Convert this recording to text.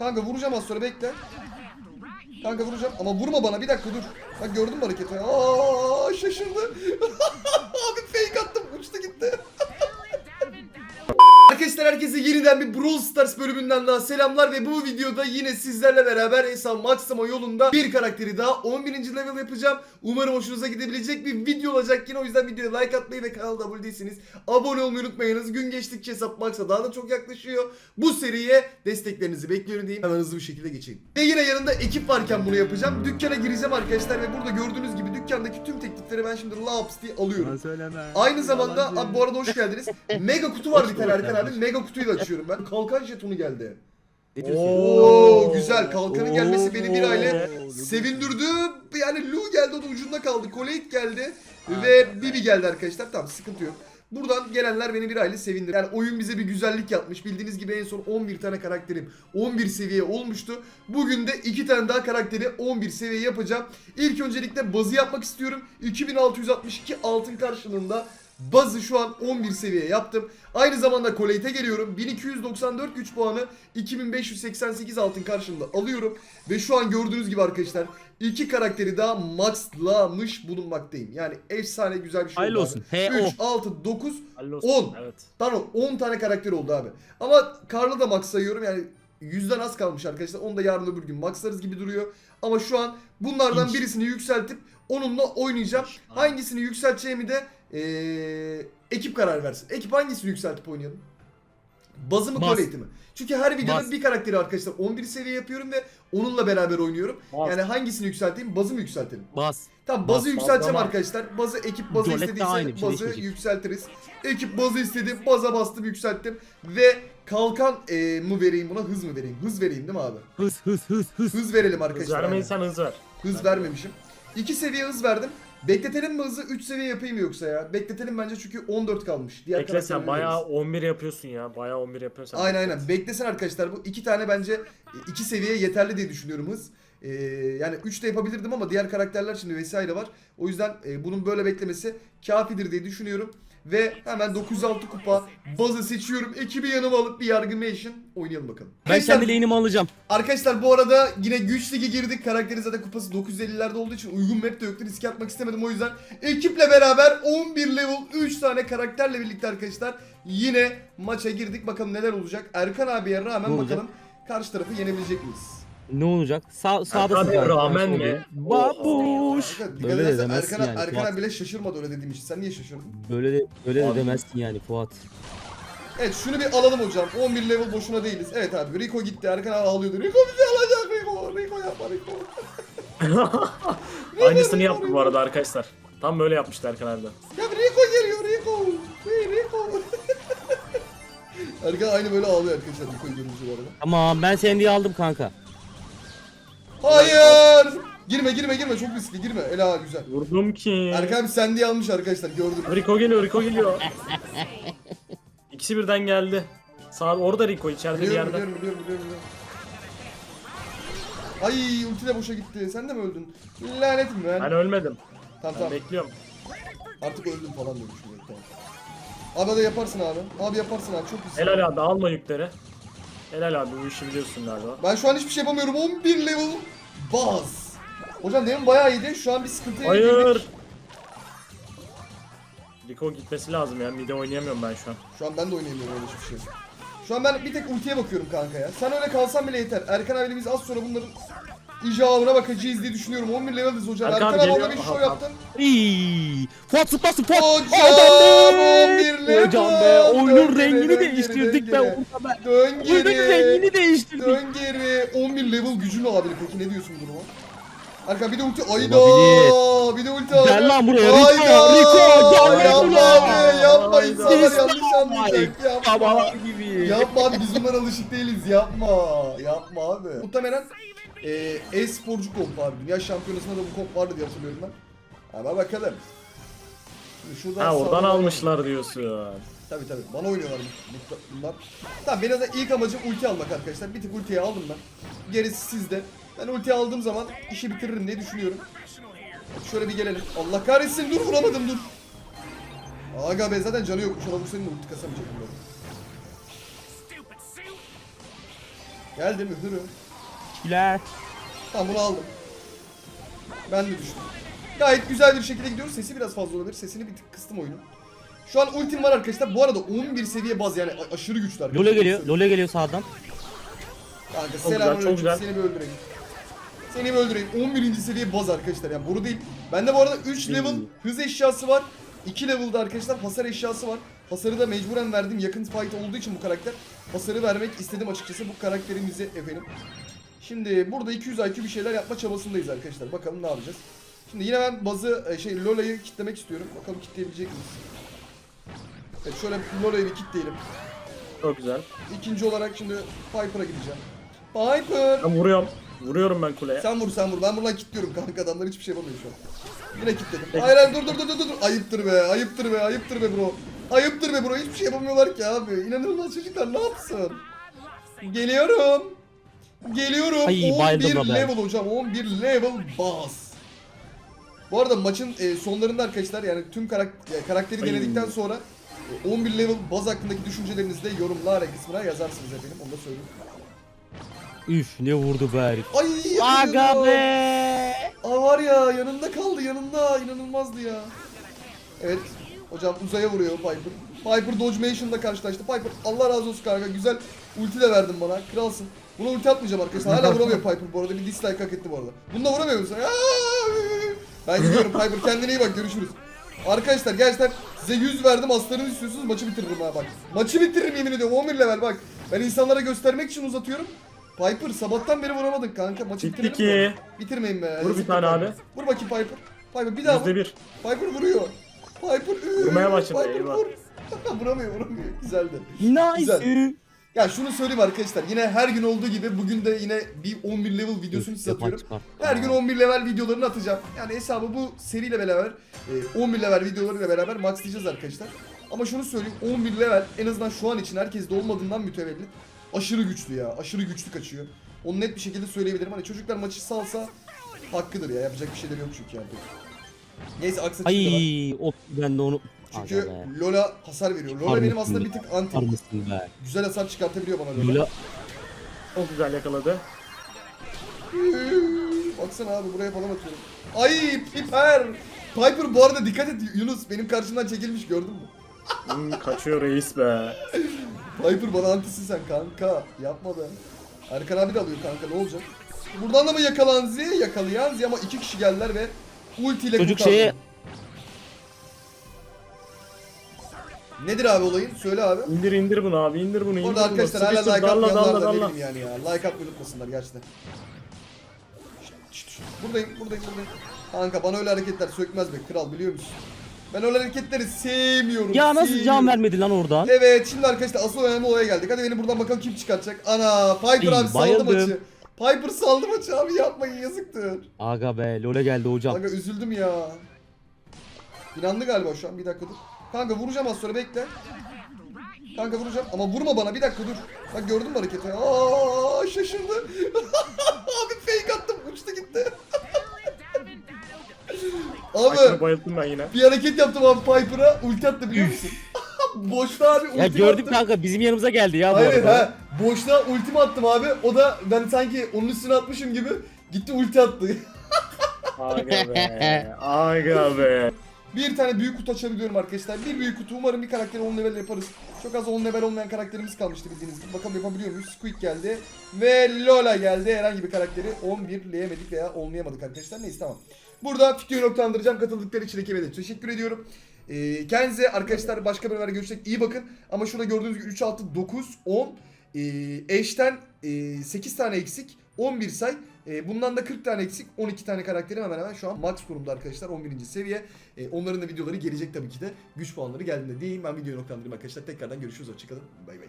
Kanka vuracağım az sonra bekle. Kanka vuracağım ama vurma bana bir dakika dur. Bak gördün mü hareketi? Aa şaşırdı. Arkadaşlar herkese yeniden bir Brawl Stars bölümünden daha selamlar ve bu videoda yine sizlerle beraber hesap Maxima yolunda bir karakteri daha 11. level yapacağım. Umarım hoşunuza gidebilecek bir video olacak yine o yüzden videoya like atmayı ve kanala abone değilseniz abone olmayı unutmayınız. Gün geçtikçe hesap Max'a daha da çok yaklaşıyor. Bu seriye desteklerinizi bekliyorum diyeyim. Hemen hızlı bir şekilde geçeyim. Ve yine yanında ekip varken bunu yapacağım. Dükkana gireceğim arkadaşlar ve burada gördüğünüz gibi dükkandaki tüm teklifleri ben şimdi laps diye alıyorum. Aynı zamanda abi bu arada hoş geldiniz. Mega kutu var bir tane Erkan abi. Mega kutuyu açıyorum ben. Kalkan jetonu geldi. Oo güzel. Kalkanın gelmesi beni bir aile sevindirdi. Yani Lu geldi o da ucunda kaldı. Colette geldi ve Bibi geldi arkadaşlar. Tamam sıkıntı yok. Buradan gelenler beni bir aile sevindir. Yani oyun bize bir güzellik yapmış. Bildiğiniz gibi en son 11 tane karakterim 11 seviye olmuştu. Bugün de 2 tane daha karakteri 11 seviye yapacağım. İlk öncelikle bazı yapmak istiyorum. 2662 altın karşılığında bazı şu an 11 seviye yaptım. Aynı zamanda Colette'e geliyorum. 1294 güç puanı 2588 altın karşılığında alıyorum. Ve şu an gördüğünüz gibi arkadaşlar iki karakteri daha maxlamış bulunmaktayım. Yani efsane güzel bir şey Hayırlı oldu olsun. abi. He 3, 6, 9, Halil olsun. 10. Evet. Tamam 10 tane karakter oldu abi. Ama Karl'ı da max sayıyorum yani yüzden az kalmış arkadaşlar. Onu da yarın öbür gün maxlarız gibi duruyor. Ama şu an bunlardan İnş. birisini yükseltip onunla oynayacağım. Aynen. Hangisini yükselteceğimi de eee, ekip karar versin. Ekip hangisini yükseltip oynayalım? Bazı mı Baz. Colette'i mi? Çünkü her videoda Baz. bir karakteri arkadaşlar 11 seviye yapıyorum ve onunla beraber oynuyorum. Baz. Yani hangisini yükselteyim? Bazı mı yükseltelim? Bas. Tamam Baz, bazı yükselteceğim bazlama. arkadaşlar. Bazı ekip bazı Dolet de istediyse aynı bir şey bazı değişmeyecek. yükseltiriz. Ekip bazı istedi, baza bastım yükselttim. Ve kalkan e, mı vereyim buna hız mı vereyim? Hız vereyim değil mi abi? Hız hız hız hız. Hız verelim Hız arkadaşlar. vermeysen hız ver. Hız vermemişim. 2 seviye hız verdim. Bekletelim mi hızı 3 seviye yapayım yoksa ya? Bekletelim bence çünkü 14 kalmış. Diğer Bekle sen karakterleri bayağı veririz. 11 yapıyorsun ya. Bayağı 11 yapıyorsun sen. Aynen aynen. Beklesin arkadaşlar bu iki tane bence 2 seviye yeterli diye düşünüyorum hız. Ee, yani 3 de yapabilirdim ama diğer karakterler şimdi vesaire var. O yüzden e, bunun böyle beklemesi kafidir diye düşünüyorum. Ve hemen 906 kupa bazı seçiyorum. Ekibi yanıma alıp bir yargı Nation oynayalım bakalım. Ben kendi lane'imi alacağım. Arkadaşlar bu arada yine güç ligi girdik. Karakterin zaten kupası 950'lerde olduğu için uygun map de yoktu. Riske atmak istemedim o yüzden. Ekiple beraber 11 level 3 tane karakterle birlikte arkadaşlar yine maça girdik. Bakalım neler olacak. Erkan abiye rağmen bakalım karşı tarafı yenebilecek miyiz? Ne olacak? Sağ, sağda Erkan sıkar. rağmen mi? Babuş. Dikkat Böyle de edersen demezsin Erkan, yani Erkan Fuat. bile şaşırmadı öyle dediğim için. Sen niye şaşırdın? Böyle de böyle de Abi. demezsin yani Fuat. Evet şunu bir alalım hocam. 11 level boşuna değiliz. Evet abi Rico gitti. Erkan abi ağlıyordu. Rico bizi alacak Rico. Rico yapma Rico. Aynısını yaptı bu arada arkadaşlar. Tam böyle yapmıştı Erkan abi de. Ya Rico geliyor Rico. Hey Rico. Erkan aynı böyle ağlıyor arkadaşlar Rico'yu görünce bu arada. Tamam ben seni diye aldım kanka. Hayır. Girme girme girme çok riskli girme. Ela güzel. Vurdum ki. Erkan abi sen diye almış arkadaşlar gördüm. Rico geliyor, Rico geliyor. İkisi birden geldi. Sağ orada Rico içeride bir Biliyorum yerde. biliyorum biliyorum biliyorum. biliyorum. Ay ulti de boşa gitti. Sen de mi öldün? Lanetim ben. Ben ölmedim. Tamam Ben tamam. bekliyorum. Artık öldüm falan diye düşünüyorum tamam. Abi hadi yaparsın abi. Abi yaparsın abi çok iyisin. Helal abi alma yükleri. Helal abi bu işi biliyorsun galiba. Ben şu an hiçbir şey yapamıyorum. 11 level baz. Hocam demin bayağı iyiydi. Şu an bir sıkıntıya Hayır. Rico gitmesi lazım ya. Mide oynayamıyorum ben şu an. Şu an ben de oynayamıyorum öyle hiçbir şey. Şu an ben bir tek ultiye bakıyorum kanka ya. Sen öyle kalsan bile yeter. Erkan abimiz az sonra bunların icabına bakacağız diye düşünüyorum. 11 leveliz hocam. Erkan Erkan, abi orada bir tamam. yaptın. İyi. Fuat zıplasın Fuat. Hocam, Adam 11 level. Hocam be oyunun Dön rengini dön değiştirdik geri, be orada be. Dön Oyunun geri. rengini değiştirdik. Dön geri. 11 level gücü ne abi peki ne diyorsun bu duruma? Erkan bir de ulti. Ayda. Bir de ulti. Gel lan buraya, Rico, Hayda. Rico, gel Yapma buraya. Yapma insanlar yanlış anlayacak. Yapma. Yapma abi biz bunlara alışık değiliz yapma. Yapma abi. Muhtemelen e-sporcu komp abi. Dünya şampiyonasında da bu komp vardı diye hatırlıyorum ben. Ama bakalım. Şimdi şuradan Ha oradan almışlar diyorsun. Tabi tabi bana oynuyorlar bu- bu- bunlar. Tamam benim de ilk amacım ulti almak arkadaşlar. Bir tık ultiyi aldım ben. Gerisi sizde. Ben ulti aldığım zaman işi bitiririm diye düşünüyorum. Şöyle bir gelelim. Allah kahretsin dur vuramadım dur. Aga be zaten canı yokmuş. Ona bu senin ulti kasamayacak bunları. Geldi Teşekkürler. Tamam bunu aldım. Ben de düştüm. Gayet güzel bir şekilde gidiyoruz. Sesi biraz fazla olabilir. Sesini bir tık kıstım oyunu. Şu an ultim var arkadaşlar. Bu arada 11 seviye baz yani aşırı güçlü arkadaşlar. Lole geliyor. Lole geliyor sağdan. Kanka selamünaleyküm. çok güzel. Seni bir öldüreyim. Seni bir öldüreyim. 11. seviye baz arkadaşlar. Yani boru değil. Bende bu arada 3 level hız eşyası var. 2 level'da arkadaşlar hasar eşyası var. Hasarı da mecburen verdim. Yakın fight olduğu için bu karakter. Hasarı vermek istedim açıkçası bu karakterimize efendim. Şimdi burada 200 IQ bir şeyler yapma çabasındayız arkadaşlar. Bakalım ne yapacağız. Şimdi yine ben bazı e, şey Lola'yı kitlemek istiyorum. Bakalım kitleyebilecek miyiz? Evet şöyle Lola'yı bir kitleyelim. Çok güzel. İkinci olarak şimdi Piper'a gideceğim. Piper! Ben vuruyorum. Vuruyorum ben kuleye. Sen vur sen vur. Ben buradan kilitliyorum kanka. Adamlar hiçbir şey yapamıyor şu an. Yine kilitledim. Hayır hayır dur dur dur dur dur. Ayıptır be. Ayıptır be. Ayıptır be bro. Ayıptır be bro. Hiçbir şey yapamıyorlar ki abi. İnanılmaz çocuklar ne yapsın? Geliyorum. Geliyorum. Ay, 11 bayıldım da ben. level hocam. 11 level bas. Bu arada maçın e, sonlarında arkadaşlar yani tüm karak e, karakteri Ay. denedikten sonra e, 11 level baz hakkındaki düşüncelerinizi de yorumlar kısmına yazarsınız efendim. Onu da söyleyeyim. Üf ne vurdu be herif. Ay Aga be. Aa var ya yanında kaldı yanında inanılmazdı ya. Evet hocam uzaya vuruyor Piper. Piper Dodge Mation'da karşılaştı. Piper Allah razı olsun kanka güzel ulti de verdin bana kralsın. Buna ulti atmayacağım arkadaşlar. Hala vuramıyor Piper bu arada. Bir dislike hak etti bu arada. Bunda vuramıyor musun? Ben gidiyorum Piper kendine iyi bak görüşürüz. Arkadaşlar gerçekten size 100 verdim aslarını istiyorsunuz maçı bitiririm ha bak. Maçı bitiririm yemin ediyorum 11 level bak. Ben insanlara göstermek için uzatıyorum. Piper sabahtan beri vuramadın kanka maçı Bitti bitirelim mi? ki. Bitirmeyin be. Vur bir tane abi. Vur bakayım Piper. Piper bir daha vur. Yüzde bir. Piper vuruyor. Piper Vurmaya başladı, Piper eyvah. vur. vuramıyor vuramıyor. Güzeldi. Nice. Güzel. Ya şunu söyleyeyim arkadaşlar. Yine her gün olduğu gibi bugün de yine bir 11 level videosunu size atıyorum. Her gün 11 level videolarını atacağım. Yani hesabı bu seriyle beraber e, 11 level videolarıyla beraber maxlayacağız arkadaşlar. Ama şunu söyleyeyim 11 level en azından şu an için herkeste olmadığından mütevellit aşırı güçlü ya. Aşırı güçlü kaçıyor. Onu net bir şekilde söyleyebilirim. Hani çocuklar maçı salsa hakkıdır ya. Yapacak bir şeyleri yok çünkü yani. Neyse aksa çıktılar. Ay o ben de onu. Çünkü Aga be. Lola hasar veriyor. Lola benim aslında bir tık anti. Var mısın be? Güzel hasar çıkartabiliyor bana Lola. Lola Çok güzel yakaladı. Baksana abi buraya falan atıyorum. Ay Piper. Piper bu arada dikkat et Yunus benim karşımdan çekilmiş gördün mü? Hmm, kaçıyor reis be. Piper bana antisin sen kanka. Yapma be. Erkan abi de alıyor kanka ne olacak? Buradan da mı yakalanzi? Yakalayanzi ama iki kişi geldiler ve ultiyle Çocuk kurtardı. şeye- Nedir abi olayın? Söyle abi. İndir indir bunu abi indir bunu indir Orada bunu. arkadaşlar hala like atmayanlar da bileyim yani ya. Like atmayı unutmasınlar gerçekten. Şşt, şşt, şşt. Buradayım, buradayım, buradayım. Kanka bana öyle hareketler sökmez be kral biliyor musun? Ben öyle hareketleri sevmiyorum. Ya nasıl sevmiyorum. can vermedi lan oradan? Evet şimdi arkadaşlar asıl önemli olaya geldik. Hadi beni buradan bakalım kim çıkartacak. Ana Piper abi saldı maçı. Piper saldı maçı abi yapmayın yazıktır. Aga be Lole geldi hocam. Kanka üzüldüm ya. İnandı galiba şu an bir dakika dur. Kanka vuracağım az sonra bekle. Kanka vuracağım ama vurma bana bir dakika dur. Bak gördün mü hareketi? Aa şaşırdı. abi fake attım uçtu gitti. Abi bayılttım ben yine. bir hareket yaptım abi Piper'a ulti attı biliyor musun? Boşta abi ulti Ya gördüm attım. kanka bizim yanımıza geldi ya bu Hayır arada. ha. Boşta ultimi attım abi. O da ben sanki onun üstüne atmışım gibi gitti ulti attı. Aga be. Aga be. Bir tane büyük kutu açabiliyorum arkadaşlar. Bir büyük kutu. Umarım bir karakteri 10 level yaparız. Çok az 10 level olmayan karakterimiz kalmıştı bildiğiniz gibi. Bakalım yapabiliyor muyuz? Squeak geldi. Ve Lola geldi. Herhangi bir karakteri 11'leyemedik veya olmayamadık arkadaşlar. Neyse tamam. Burada videoyu noktalandıracağım. Katıldıkları için ekibe teşekkür ediyorum. Ee, kendinize arkadaşlar başka bölümlerde görüşecek. İyi bakın. Ama şurada gördüğünüz gibi 3, 6, 9, 10. Ee, eşten e, 8 tane eksik. 11 say. E, bundan da 40 tane eksik. 12 tane karakterim hemen hemen şu an max durumda arkadaşlar. 11. seviye. E, onların da videoları gelecek tabii ki de. Güç puanları geldiğinde diyeyim. Ben videoyu noktalandırayım arkadaşlar. Tekrardan görüşürüz. Hoşçakalın. Bay bay.